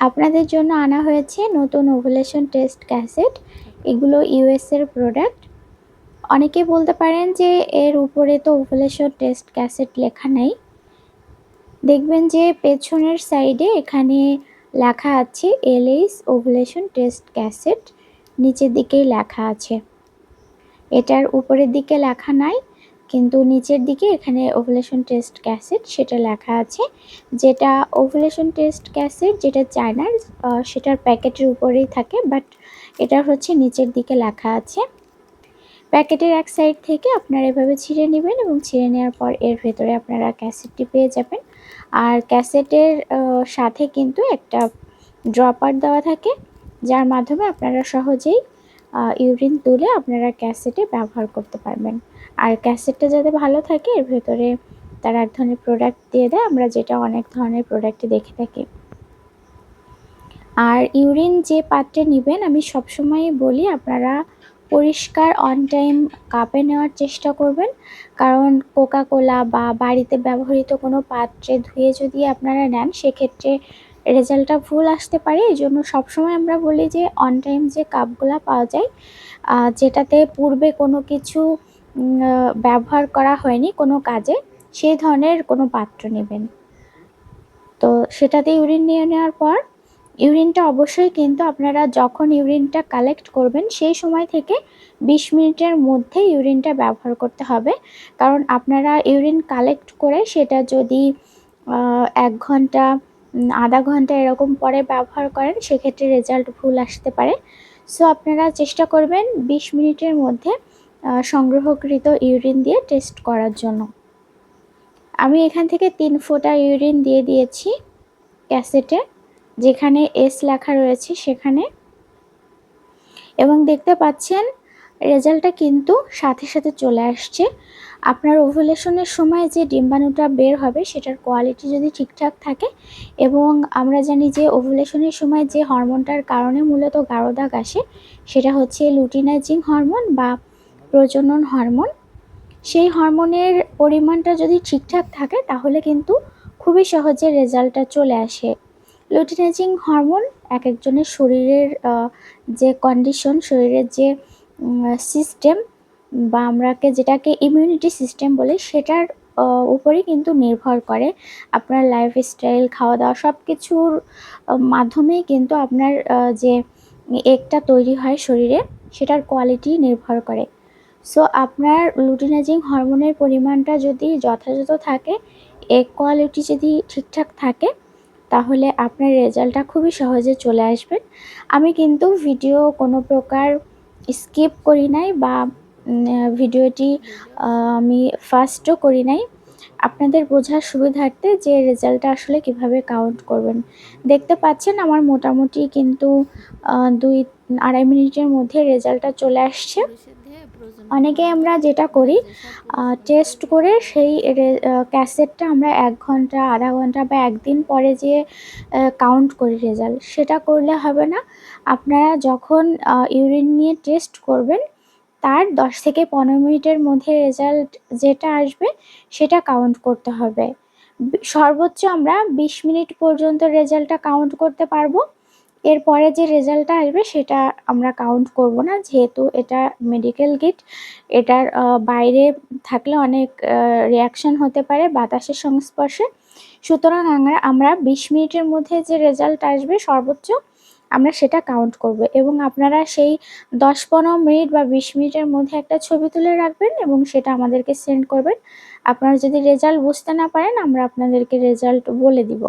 আপনাদের জন্য আনা হয়েছে নতুন ওভুলেশন টেস্ট ক্যাসেট এগুলো ইউএস এর প্রোডাক্ট অনেকে বলতে পারেন যে এর উপরে তো ওভুলেশন টেস্ট ক্যাসেট লেখা নেই। দেখবেন যে পেছনের সাইডে এখানে লেখা আছে এলএইস ওভুলেশন টেস্ট ক্যাসেট নিচের দিকেই লেখা আছে। এটার উপরের দিকে লেখা নাই। কিন্তু নিচের দিকে এখানে ওভুলেশন টেস্ট ক্যাসেট সেটা লেখা আছে, যেটা ওভুলেশন টেস্ট ক্যাসেট যেটা চায়নার সেটার প্যাকেটের উপরেই থাকে বাট এটা হচ্ছে নিচের দিকে লেখা আছে। প্যাকেটের এক সাইড থেকে আপনারা এভাবে ছিঁড়ে নেবেন এবং ছিঁড়ে নেওয়ার পর এর ভেতরে আপনারা ক্যাসেটটি পেয়ে যাবেন। আর ক্যাসেটের সাথে কিন্তু একটা ড্রপার দেওয়া থাকে, যার মাধ্যমে আপনারা সহজেই ইউরিন তুলে আপনারা ক্যাসেটে ব্যবহার করতে পারবেন। আর ক্যাসেটটা যাতে ভালো থাকে, এর ভেতরে তারা এক ধরনের প্রোডাক্ট দিয়ে দেয়। আমরা যেটা অনেক ধরনের প্রোডাক্টে দেখে থাকি। আর ইউরিন যে পাত্রে নেবেন, আমি সবসময়ই বলি আপনারা পরিষ্কার অন টাইম কাপে নেওয়ার চেষ্টা করবেন। কারণ কোকা কোলা বা বাড়িতে ব্যবহৃত কোনো পাত্রে ধুয়ে যদি আপনারা নেন, সেক্ষেত্রে রেজাল্টটা ভুল আসতে পারে, এই জন্য সবসময় আমরা বলি যে অন টাইম যে কাপগুলো পাওয়া যায় যেটাতে পূর্বে কোনো কিছু ব্যবহার করা হয়নি কোনো কাজে, সেই ধরনের কোনো পাত্র নেবেন। তো সেটাতে ইউরিন নিয়ে নেওয়ার পর ইউরিনটা অবশ্যই কিন্তু আপনারা যখন ইউরিনটা কালেক্ট করবেন, সেই সময় থেকে বিশ মিনিটের মধ্যে ইউরিনটা ব্যবহার করতে হবে। কারণ আপনারা ইউরিন কালেক্ট করে সেটা যদি এক ঘণ্টা আধা ঘণ্টা এরকম পরে ব্যবহার করেন, সেক্ষেত্রে রেজাল্ট ভুল আসতে পারে। সো আপনারা চেষ্টা করবেন বিশ মিনিটের মধ্যে সংগ্রহকৃত ইউরিন দিয়ে টেস্ট করার জন্য। আমি এখান থেকে তিন ফোঁটা ইউরিন দিয়ে দিয়েছি ক্যাসেটে যেখানে এস লেখা রয়েছে সেখানে। এবং দেখতে পাচ্ছেন রেজাল্টটা কিন্তু সাথে সাথে চলে আসছে। আপনার ওভুলেশনের সময় যে ডিম্বাণুটা বের হবে, সেটার কোয়ালিটি যদি ঠিকঠাক থাকে এবং আমরা জানি যে ওভুলেশনের সময় যে হরমোনটার কারণে মূলত গাঢ় দাগ আসে, সেটা হচ্ছে লুটিনাইজিং হরমোন বা প্রজনন হরমোন সেই হরমোনের পরিমাণটা যদি ঠিকঠাক থাকে, তাহলে কিন্তু খুবই সহজে রেজাল্টটা চলে আসে। লুটিনাইজিং হরমোন এক একজনের শরীরের যে কন্ডিশন শরীরের যে সিস্টেম বা আমরাকে যেটাকে ইমিউনিটি সিস্টেম বলে সেটার আহ, উপরেই কিন্তু নির্ভর করে আপনার লাইফস্টাইল খাওয়া দাওয়া সব কিছুর মাধ্যমেই কিন্তু আপনার যে এগটা তৈরি হয় শরীরে সেটার কোয়ালিটি নির্ভর করে। সো আপনার লুটিনাইজিং হরমোনের পরিমাণটা যদি যথাযথ থাকে এগ কোয়ালিটি যদি ঠিকঠাক থাকে তাহলে আপনার রেজাল্টটা খুবই সহজে চলে আসবে। আমি কিন্তু ভিডিও কোনো প্রকার স্কিপ করি নাই বা ভিডিওটি আমি ফার্স্টও করি নাই। আপনাদের বোঝার সুবিধার্থে যে রেজাল্টটা আসলে কীভাবে কাউন্ট করবেন। দেখতে পাচ্ছেন আমার মোটামুটি কিন্তু দুই, আড়াই মিনিটের মধ্যে রেজাল্টটা চলে আসছে। অনেকে আমরা যেটা করি টেস্ট করে সেই ক্যাসেটটা আমরা এক ঘণ্টা, আধা ঘণ্টা বা একদিন পরে যে কাউন্ট করি রেজাল্ট সেটা করলে হবে না। আপনারা যখন ইউরিন নিয়ে টেস্ট করবেন, তার দশ থেকে পনেরো মিনিটের মধ্যে রেজাল্ট যেটা আসবে, সেটা কাউন্ট করতে হবে। সর্বোচ্চ আমরা বিশ মিনিট পর্যন্ত রেজাল্টটা কাউন্ট করতে পারব। এরপরে যে রেজাল্টটা আসবে সেটা আমরা কাউন্ট করব না। যেহেতু এটা মেডিকেল কিট এটার বাইরে থাকলে অনেক রিয়াকশন হতে পারে বাতাসের সংস্পর্শে। সুতরাং আমরা আমরা বিশ মিনিটের মধ্যে যে রেজাল্ট আসবে সর্বোচ্চ আমরা সেটা কাউন্ট করব এবং আপনারা সেই দশ পনেরো মিনিট বা বিশ মিনিটের মধ্যে একটা ছবি তুলে রাখবেন এবং সেটা আমাদেরকে সেন্ড করবেন। আপনারা যদি রেজাল্ট বুঝতে না পারেন, আমরা আপনাদেরকে রেজাল্ট বলে দিব।